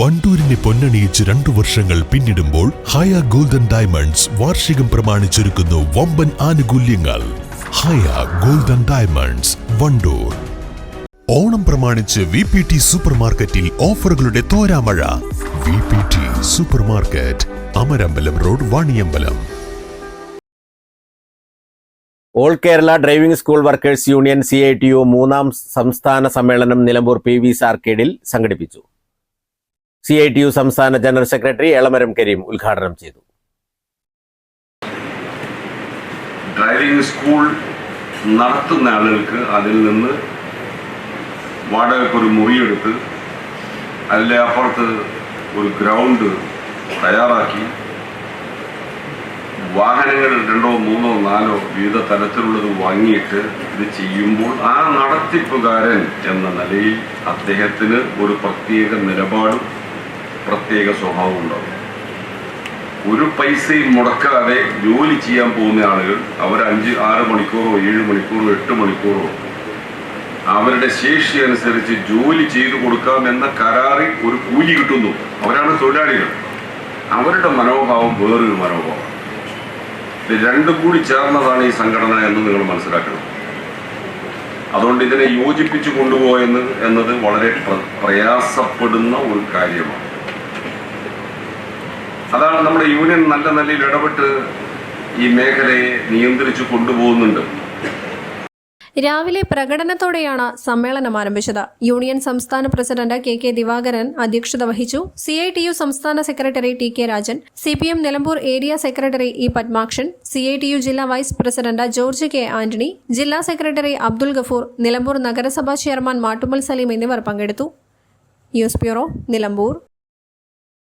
വണ്ടൂരിനെ പൊന്നണിയിച്ച് രണ്ടു വർഷങ്ങൾ പിന്നിടുമ്പോൾ ഹയ ഗോൾഡൻ ഡയമണ്ട്സ് വാർഷികം പ്രമാണിച്ചൊരുക്കുന്നു വമ്പൻ ആനുകൂല്യങ്ങൾ. Haya golden diamonds Wandoor. Onam പ്രമാണിച്ച് വി പി ടി സൂപ്പർ മാർക്കറ്റിൽ ഓഫറുകളുടെ തോരാമഴ. V P T super market Amarambalam road Vaniyambalam. All Kerala driving school workers union C I T U മൂന്നാം സംസ്ഥാന സമ്മേളനം നിലമ്പൂർ പി വി സാർക്കേഡിൽ സംഘടിപ്പിച്ചു. സി ഐ ടി യു സംസ്ഥാന general secretary Elamaram Kareem ഉദ്ഘാടനം ചെയ്തു. ഡ്രൈവിംഗ് സ്കൂൾ നടത്തുന്ന ആളുകൾക്ക് അതിൽ നിന്ന് വാടകയ്ക്ക് ഒരു മുറിയെടുത്ത് അതിന്റെ അപ്പുറത്ത് ഒരു ഗ്രൗണ്ട് തയ്യാറാക്കി. വാഹനങ്ങൾ രണ്ടോ മൂന്നോ നാലോ വിവിധ തരത്തിലുള്ളത് വാങ്ങിയിട്ട് ഇത് ചെയ്യുമ്പോൾ ആ നടത്തിപ്പുകാരൻ എന്ന നിലയിൽ അദ്ദേഹത്തിന് ഒരു പ്രത്യേക നിലപാടും പ്രത്യേക സ്വഭാവം ഉണ്ടാവും ഒരു പൈസയും മുടക്കാതെ ജോലി ചെയ്യാൻ പോകുന്ന ആളുകൾ അവർ അഞ്ച് ആറ് മണിക്കൂറോ ഏഴ് മണിക്കൂറോ എട്ട് മണിക്കൂറോ അവരുടെ ശേഷി അനുസരിച്ച് ജോലി ചെയ്തു കൊടുക്കാം എന്ന കരാറിൽ ഒരു കൂലി കിട്ടുന്നു. അവരാണ് തൊഴിലാളികൾ. അവരുടെ മനോഭാവം വേറൊരു മനോഭാവം. ഇത് രണ്ടും കൂടി ചേർന്നതാണ് ഈ സംഘടന എന്ന് നിങ്ങൾ മനസ്സിലാക്കണം. അതുകൊണ്ട് ഇതിനെ യോജിപ്പിച്ചു കൊണ്ടുപോയെന്ന് എന്നത് വളരെ പ്ര- പ്രയാസപ്പെടുന്ന ഒരു കാര്യമാണ്. അതാണ് നമ്മുടെ യൂണിയൻ നല്ല നിലയിൽ ഇടപെട്ട് ഈ മേഖലയെ നിയന്ത്രിച്ചു കൊണ്ടുപോകുന്നുണ്ട്. രാവിലെ പ്രകടനത്തോടെയാണ് സമ്മേളനം ആരംഭിച്ചത്. യൂണിയൻ സംസ്ഥാന പ്രസിഡന്റ് കെ കെ ദിവാകരൻ അധ്യക്ഷത വഹിച്ചു. സി ഐ ടി യു സംസ്ഥാന secretary T K Rajan C P M Nilambur area secretary E Padmakshan C I T U ജില്ലാ vice president George K Antony ജില്ലാ സെക്രട്ടറി അബ്ദുൽ ഗഫൂർ നിലമ്പൂർ നഗരസഭാ ചെയർമാൻ മാട്ടുമൽ സലീം എന്നിവർ പങ്കെടുത്തു. News bureau Nilambur.